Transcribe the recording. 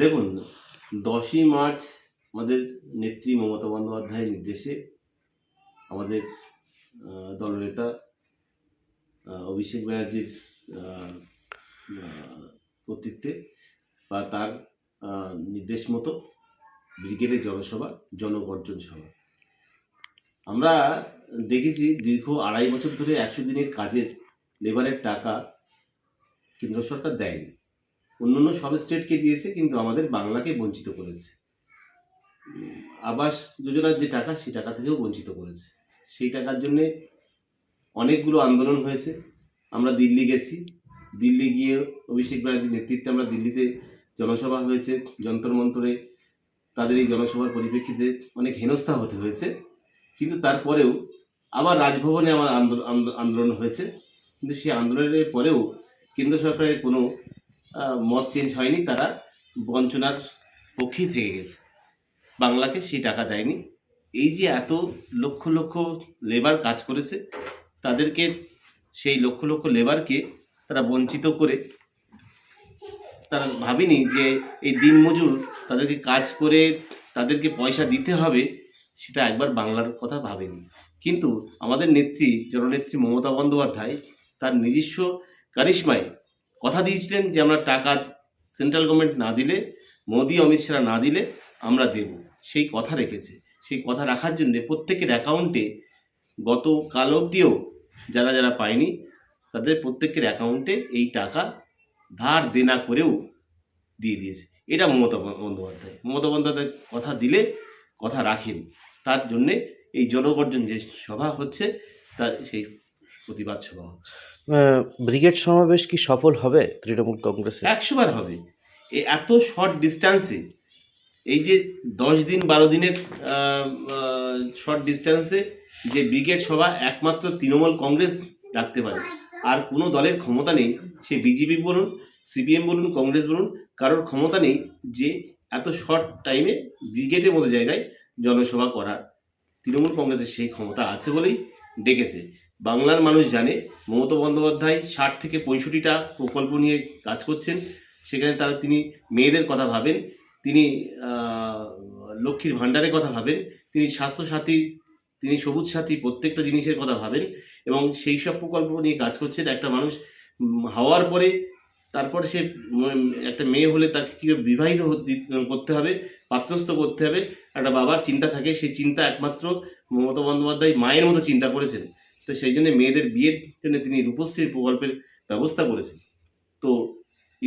দেখুন, দশই মার্চ আমাদের নেত্রী মমতা বন্দ্যোপাধ্যায়ের নির্দেশে আমাদের দলনেতা অভিষেক ব্যানার্জির কর্তৃত্বে বা তার নির্দেশ মতো ব্রিগেডের জনসভা জনগর্জন সভা। আমরা দেখেছি দীর্ঘ আড়াই বছর ধরে একশো দিনের কাজের লেবারের টাকা কেন্দ্র সরকার দেয়নি। অন্যান্য সব স্টেটকে দিয়েছে, কিন্তু আমাদের বাংলাকে বঞ্চিত করেছে। আবাস যোজনার যে টাকা, সেই টাকা থেকেও বঞ্চিত করেছে। সেই টাকার জন্যে অনেকগুলো আন্দোলন হয়েছে। আমরা দিল্লি গেছি। দিল্লি গিয়ে অভিষেক ব্যানার্জির নেতৃত্বে আমরা দিল্লিতে জনসভা হয়েছে। যন্তর মন্তরে তাদের এই জনসভার পরিপ্রেক্ষিতে অনেক হেনস্থা হতে হয়েছে। কিন্তু তারপরেও আবার রাজভবনে আমার আন্দোলন হয়েছে। কিন্তু সেই আন্দোলনের পরেও কেন্দ্র সরকারের কোনো মত চেঞ্জ হয়নি, তারা বঞ্চনার পক্ষেই থেকে গেছে। বাংলাকে সেই টাকা দেয়নি। এই যে এত লক্ষ লক্ষ লেবার কাজ করেছে, তাদেরকে সেই লক্ষ লক্ষ লেবারকে তারা বঞ্চিত করে, তারা ভাবেনি যে এই দিনমজুর তাদেরকে কাজ করে তাদেরকে পয়সা দিতে হবে, সেটা একবার বাংলার কথা ভাবেনি। কিন্তু আমাদের নেত্রী, জননেত্রী মমতা বন্দ্যোপাধ্যায় তার নিজস্ব কারিশমায় কথা দিয়েছিলেন যে আমরা টাকা সেন্ট্রাল গভর্নমেন্ট না দিলে, মোদি, অমিত শাহ না দিলে আমরা দেব। সেই কথা রেখেছে। সেই কথা রাখার জন্য প্রত্যেকের অ্যাকাউন্টে গত কাল অবধিও যারা যারা পায়নি, তাদের প্রত্যেকের অ্যাকাউন্টে এই টাকা ধার দেনা করেও দিয়ে দিয়েছে। এটা মমতা বন্দ্যোপাধ্যায়। মমতা বন্দ্যোপাধ্যায় কথা দিলে, কথা রাখেন। তার জন্যে এই জনগর্জন যে সভা হচ্ছে তার সেই প্রতিবাদ সভা হচ্ছে। ব্রিগেড সমাবেশ কি সফল হবে তৃণমূল কংগ্রেসের? একশো বার হবে। এই এত শর্ট ডিস্টেন্সে এই যে দশ দিন বারো দিনের শর্ট ডিস্টেন্সে যে ব্রিগেড সভা একমাত্র তৃণমূল কংগ্রেস রাখতে পারে আর কোনো দলের ক্ষমতা নেই সে বিজেপি বলুন সিপিএম বলুন কংগ্রেস বলুন কারোর ক্ষমতা নেই যে এত শর্ট টাইমে ব্রিগেডের মতো জায়গায় জনসভা করার। তৃণমূল কংগ্রেসের সেই ক্ষমতা আছে বলেই ডেকেছে বাংলার মানুষ জানে, মমতা বন্দ্যোপাধ্যায় ষাট থেকে পঁয়ষট্টিটা প্রকল্প নিয়ে কাজ করছেন। সেখানে তারা তিনি মেয়েদের কথা ভাবেন, তিনি লক্ষ্মীর ভাণ্ডারের কথা ভাবেন, তিনি স্বাস্থ্যসাথী, তিনি সবুজ সাথী প্রত্যেকটা জিনিসের কথা ভাবেন এবং সেই সব প্রকল্প নিয়ে কাজ করছেন। একটা মানুষ হওয়ার পরে তারপর সে একটা মেয়ে হলে তাকে কীভাবে বিবাহিত করতে হবে, পাত্রস্থ করতে হবে। একটা বাবার চিন্তা থাকে, সেই চিন্তা একমাত্র মমতা বন্দ্যোপাধ্যায় মায়ের মতো চিন্তা করেছেন। তো সেই জন্য মেয়েদের বিয়ের জন্য তিনি রূপশ্রীর প্রকল্পের ব্যবস্থা করেছেন। তো